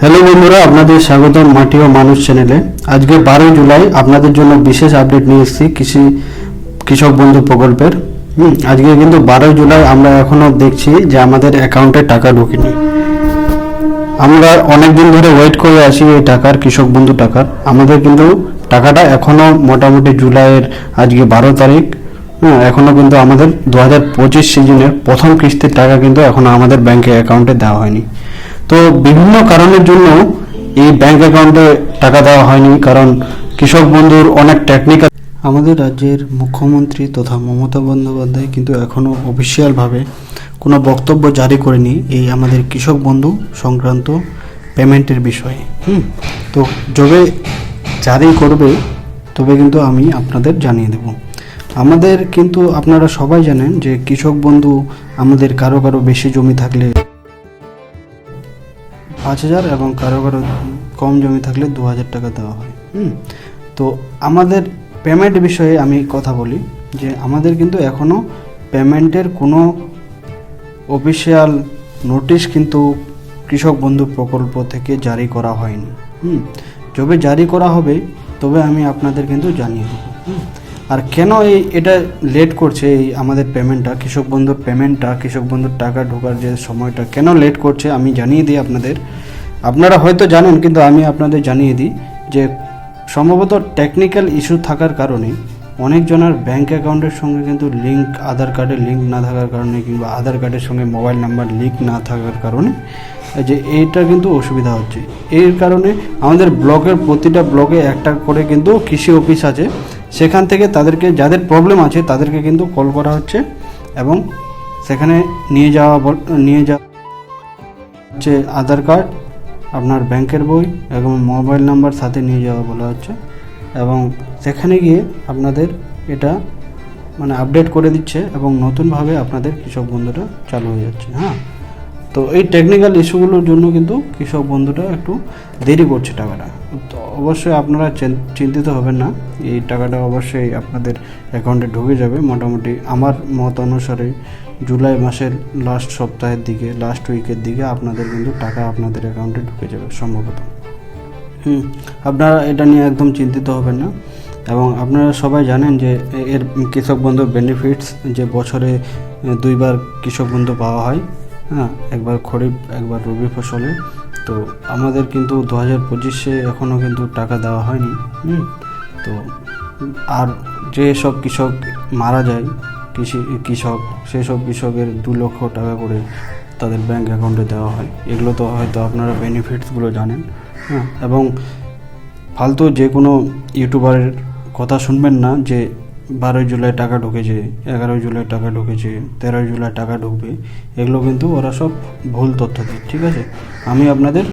Hello বন্ধুরা, আপনাদের স্বাগতম মাটি ও মানুষ চ্যানেলে। আজকে বারোই জুলাই, আপনাদের জন্য বিশেষ আপডেট নিয়ে এসেছি কৃষি কৃষক বন্ধু প্রকল্পের। আজকে কিন্তু বারোই জুলাই আমরা এখনও দেখছি যে আমাদের অ্যাকাউন্টে টাকা ঢুকেনি। আমরা অনেক দিন ধরে ওয়েট করে আসি এই টাকার, কৃষক বন্ধু টাকার। আমাদের কিন্তু টাকাটা এখনও মোটামুটি জুলাইয়ের আজকে বারো তারিখ। হ্যাঁ এখনও কিন্তু আমাদের দু হাজার পঁচিশ সিজনের প্রথম কিস্তির টাকা কিন্তু এখনও আমাদের ব্যাংকে অ্যাকাউন্টে দেওয়া হয়নি। তো বিভিন্ন কারণের জন্য এই ব্যাংক অ্যাকাউন্টে টাকা দেওয়া হয়নি, কারণ কৃষক বন্ধুর অনেক টেকনিক্যাল আমাদের রাজ্যের মুখ্যমন্ত্রী তথা মমতা বন্দ্যোপাধ্যায় কিন্তু এখনও অফিসিয়ালভাবে কোনো বক্তব্য জারি করেনি এই আমাদের কৃষক বন্ধু সংক্রান্ত পেমেন্টের বিষয়ে। হুম, তো যবে জারি করবে, তবে কিন্তু আমি আপনাদের জানিয়ে দেব। আমাদের কিন্তু আপনারা সবাই জানেন যে কৃষক বন্ধু আমাদের কারও কারও বেশি জমি থাকলে পাঁচ হাজার এবং কারও কারও কম জমি থাকলে দু হাজার টাকা দেওয়া হয়। হুম? তো আমাদের পেমেন্ট বিষয়ে আমি কথা বলি, যে আমাদের কিন্তু এখনও পেমেন্টের কোনো অফিসিয়াল নোটিশ কিন্তু কৃষক বন্ধু প্রকল্প থেকে জারি করা হয়নি। হুম? যবে জারি করা হবে, তবে আমি আপনাদের কিন্তু জানিয়ে দেবো। আর কেন এই এটা লেট করছে এই আমাদের পেমেন্টটা কৃষক বন্ধুর পেমেন্টটা কৃষক বন্ধুর টাকা ঢোকার যে সময়টা, কেন লেট করছে? আমি জানিয়ে দিই আপনাদের। আপনারা হয়তো জানেন, কিন্তু আমি আপনাদের জানিয়ে দিই যে সম্ভবত টেকনিক্যাল ইস্যু থাকার কারণে অনেকজনের ব্যাঙ্ক অ্যাকাউন্টের সঙ্গে কিন্তু লিঙ্ক আধার কার্ডের লিঙ্ক না থাকার কারণে কিংবা আধার কার্ডের সঙ্গে মোবাইল নাম্বার লিঙ্ক না থাকার কারণে যে এইটা কিন্তু অসুবিধা হচ্ছে। এর কারণে আমাদের ব্লকের প্রতিটা ব্লকে একটা করে কিন্তু কৃষি অফিস আছে। সেখান থেকে তাদেরকে, যাদের প্রবলেম আছে, তাদেরকে কিন্তু কল করা হচ্ছে এবং সেখানে নিয়ে যাওয়া নিয়ে যাওয়া হচ্ছে আধার কার্ড আপনার ব্যাংকের বই এবং মোবাইল নাম্বার সাথে নিয়ে যাওয়া বলা হচ্ছে এবং সেখানে গিয়ে আপনাদের এটা মানে আপডেট করে দিচ্ছে এবং নতুনভাবে আপনাদের কৃষক বন্ধুটা চালু হয়ে যাচ্ছে হ্যাঁ। তো এই টেকনিক্যাল ইস্যুগুলোর জন্য কিন্তু কৃষক বন্ধুটা একটু দেরি করছে টাকাটা। তো অবশ্যই আপনারা চিন্তিত হবেন না, এই টাকাটা অবশ্যই আপনাদের অ্যাকাউন্টে ঢুকে যাবে। মোটামুটি আমার মত অনুসারে জুলাই মাসের লাস্ট সপ্তাহের দিকে লাস্ট উইকের দিকে আপনাদের কিন্তু টাকা আপনাদের অ্যাকাউন্টে ঢুকে যাবে সম্ভবত। হুম, আপনারা এটা নিয়ে একদম চিন্তিত হবেন না। এবং আপনারা সবাই জানেন যে এর কৃষক বন্ধুর বেনিফিটস যে বছরে দুইবার কৃষক বন্ধু পাওয়া হয়। হ্যাঁ একবার খরিফ, একবার রবি ফসলে। তো আমাদের কিন্তু দু হাজার পঁচিশে এখনও কিন্তু টাকা দেওয়া হয়নি। হুম, তো আর যে সব কৃষক মারা যায়, কৃষি, কৃষক সেসব কৃষকের দু লক্ষ টাকা করে তাদের ব্যাংক অ্যাকাউন্টে দেওয়া হয়। এগুলো তো হয়তো আপনারা বেনিফিটসগুলো জানেন। হ্যাঁ এবং ফালতু যে কোনো ইউটিউবারের কথা শুনবেন না যে বারোই জুলাই টাকা ঢুকেছে, এগারোই জুলাই টাকা ঢুকেছে, তেরোই জুলাই টাকা ঢুকবে, এগুলো কিন্তু ওরা সব ভুল তথ্য দেয় ঠিক আছে? আমি আপনাদের